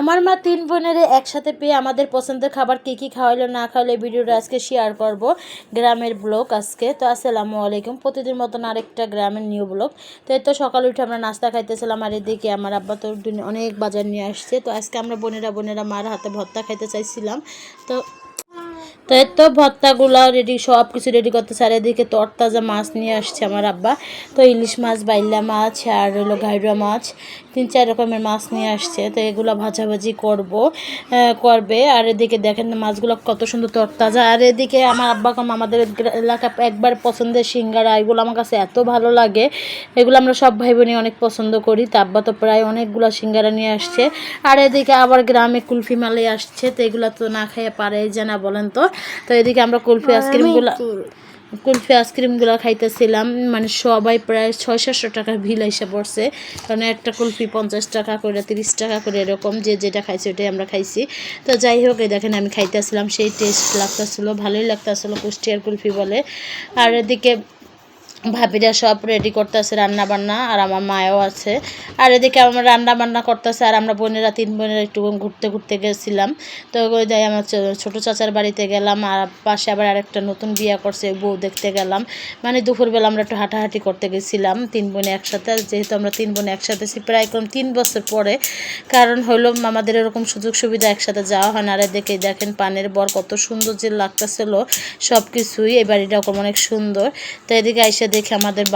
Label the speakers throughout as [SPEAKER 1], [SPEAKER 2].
[SPEAKER 1] আমার মা তিন বোনের একসাথে পেয়ে আমাদের পছন্দের খাবার কী কী খাওয়াইলো, না খাওয়াইলো ভিডিওটা আজকে শেয়ার করব। গ্রামের ব্লগ আজকে। তো আসসালামু আলাইকুম। প্রতিদিন মতন আরেকটা গ্রামের নিউ ব্লগ তো এই তো সকালে উঠে আমরা নাস্তা খাইতেছিলাম আর এদিকে আমার আব্বা তো অনেক বাজার নিয়ে আসছে। তো আজকে আমরা বোনেরা বোনেরা মার হাতে ভর্তা খাইতে চাইছিলাম। তো তো এর তো ভর্তাগুলো রেডি সব কিছু রেডি করতে আর এদিকে তরতাজা মাছ নিয়ে আসছে আমার আব্বা। তো ইলিশ মাছ, বাইলা মাছ, আর হলো ঘাইরা মাছ, তিন চার রকমের মাছ নিয়ে আসছে। তো এগুলো ভাজাভাজি করব করবে। আর এদিকে দেখেন মাছগুলো কত সুন্দর তরতাজা। আর এদিকে আমার আব্বা কম আমাদের এলাকা একবার পছন্দের সিঙ্গারা, এগুলো আমার কাছে এত ভালো লাগে। এগুলো আমরা সব ভাই বোনই অনেক পছন্দ করি। তা আব্বা তো প্রায় অনেকগুলো সিঙ্গারা নিয়ে আসছে। আর এদিকে আবার গ্রামে কুলফি মালে আসছে। তো এগুলো তো না খেয়ে পারে যে না, বলেন তো। তো এদিকে আমরা কুলফি আইসক্রিমগুলো কুলফি আইসক্রিমগুলো খাইতেছিলাম। মানে সবাই প্রায় ছয় সাতশো টাকার ভিল এসে পড়ছে। কারণ একটা কুলফি পঞ্চাশ টাকা করে তিরিশ টাকা করে এরকম যে যেটা খাইছে ওটাই আমরা খাইছি। তো যাই হোক এই দেখেন আমি খাইতেছিলাম সেই টেস্ট লাগতেছিলো ভালোই লাগতেছিলো কুষ্টিয়ার কুলফি বলে। আর এদিকে ভাবিরা সব রেডি করতেছে রান্না বান্না আর আমার মায়ও আছে। আর এদিকে আমার রান্না বান্না করতেছে, আর আমরা বোনেরা, তিন বোনেরা একটু ঘুরতে ঘুরতে গেছিলাম। তো ওই যাই আমার ছোট চাচার বাড়িতে গেলাম, আর পাশে আবার আরেকটা নতুন বিয়ে করছে, বউ দেখতে গেলাম। মানে দুপুরবেলা আমরা একটু হাঁটাহাঁটি করতে গেছিলাম, তিন বোনে একসাথে। আর যেহেতু আমরা তিন বোনে একসাথে আছি, প্রায় কম তিন বছর পরে। কারণ হলো, আমাদের এরকম সুযোগ সুবিধা একসাথে যাওয়া হয় না। আর এদিকে দেখেন পানের বর কত সুন্দর যে লাগতেছিল সব কিছুই এই বাড়িটা অনেক সুন্দর। তো এদিকে আইসা দেখে আমাদের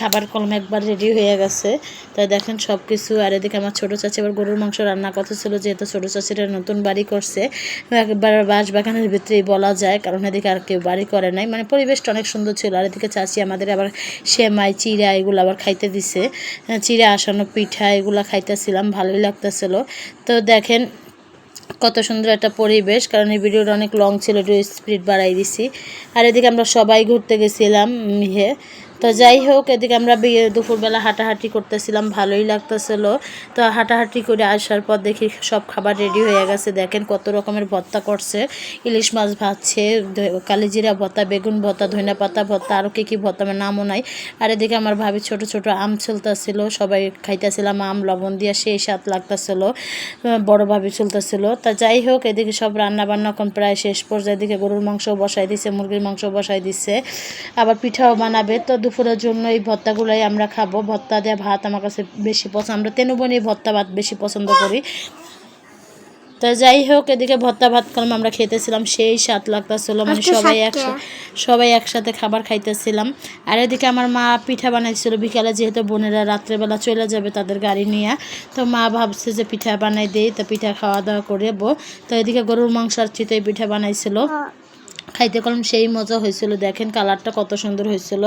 [SPEAKER 1] খাবার কলম একবার রেডি হয়ে গেছে। তাই দেখেন সব কিছু আর এদিকে আমার ছোটো চাচি আবার গরুর মাংস রান্না কথা ছিল যেহেতু ছোটো চাচিরা নতুন বাড়ি করছে। একবার বাঁশ বাগানের ভিতরেই বলা যায়, কারণ এদিকে আর কেউ বাড়ি করে নাই। মানে পরিবেশটা অনেক সুন্দর ছিল। আর এদিকে চাচি আমাদের আবার সেমাই, চিড়া এগুলো আবার খাইতে দিছে। চিড়া, আসানো পিঠা এগুলো খাইতেছিলাম, ভালোই লাগতেছিল। তো দেখেন কত সুন্দর একটা পরিবেশ, কারণ এই ভিডিওটা অনেক লং ছিল, একটু স্পিড বাড়াই দিছি। আর এদিকে আমরা সবাই ঘুরতে গেছিলাম মিহে তো যাই হোক, এদিকে আমরা দুপুরবেলা হাঁটাহাঁটি করতেছিলাম, ভালোই লাগতেছিল। তো হাঁটাহাঁটি করে আসার পর দেখি সব খাবার রেডি হয়ে গেছে। দেখেন কত রকমের ভর্তা করছে। ইলিশ মাছ ভাজছে কালিজিরা ভর্তা, বেগুন ভর্তা ধনিয়া পাতা ভর্তা আরও কী কী ভর্তা, আমার নামও নাই। আর এদিকে আমার ভাবি ছোট ছোট আম চলতেছিল সবাই খাইতেছিলাম আম, লবণ দিয়ে সেই স্বাদ লাগতেছিল বড় ভাবি চলতেছিল তা যাই হোক, এদিকে সব রান্না বান্না এখন প্রায় শেষ পর্যায়ে, এদিকে গরুর মাংস বসাই দিছে, মুরগির মাংস বসাই দিছে, আবার পিঠাও বানাবে। তো দুপুরের জন্য এই ভর্তাগুলোই আমরা খাব। ভর্তা দিয়ে ভাত আমার কাছে বেশি পছন্দ আমরা তেনু বোনই ভর্তা ভাত বেশি পছন্দ করি। তো যাই হোক এদিকে ভর্তা ভাত কলম আমরা খেতেছিলাম সেই স্বাদ লাগতেছিল। মানে সবাই একসাথে সবাই একসাথে খাবার খাইতেছিলাম। আর এদিকে আমার মা পিঠা বানাইছিল। বিকালে যেহেতু বোনেরা রাত্রেবেলা চলে যাবে তাদের গাড়ি নিয়ে। তো মা ভাবছে যে পিঠা বানাই দেই। তো পিঠা খাওয়া দাওয়া করব তো এদিকে গরুর মাংস আর চিতই পিঠা বানাইছিল। খাইতে কলম সেই মজা হয়েছিল। দেখেন কালারটা কত সুন্দর হয়েছিল।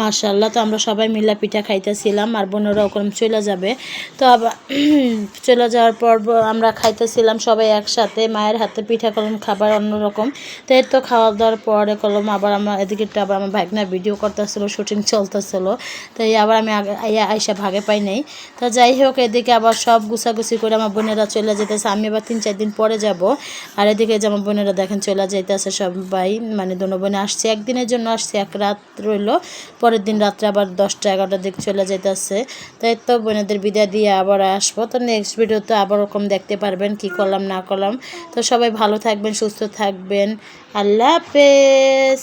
[SPEAKER 1] মার্শাল্লাহ তো আমরা সবাই মিলা পিঠা খাইতেছিলাম আর বোনেরা ওরকম চলে যাবে। তো আবার চলে যাওয়ার পর আমরা খাইতেছিলাম সবাই একসাথে। মায়ের হাতে পিঠা কলম খাবার অন্যরকম। তো এর তো খাওয়া দাওয়ার পরে কলম আবার আমার এদিকে আবার আমার ভাগনা ভিডিও করতেছিল শুটিং চলতেছিল। তো আবার আমি আইসা ভাগে পাই নাই। তো যাই হোক, এদিকে আবার সব গুছাগুছি করে আমার বোনেরা চলে যেতেছে আমি আবার তিন চার দিন পরে যাব। আর এদিকে যে আমার বোনেরা দেখেন চলে যাইতেছে সবাই মানে দোনো বোনে আসছে, একদিনের জন্য আসছে, এক রাত রইল, পরের দিন রাত্রে আবার দশটা এগারোটার দিকে চলে যাইতেছে। তাই তো বোনেদের বিদায় দিয়ে আবার আসব। তো নেক্সট ভিডিওতে আবার ওরকম দেখতে পারবেন, কি করলাম, না করলাম। তো সবাই ভালো থাকবেন, সুস্থ থাকবেন। আল্লাহ হাফেজ।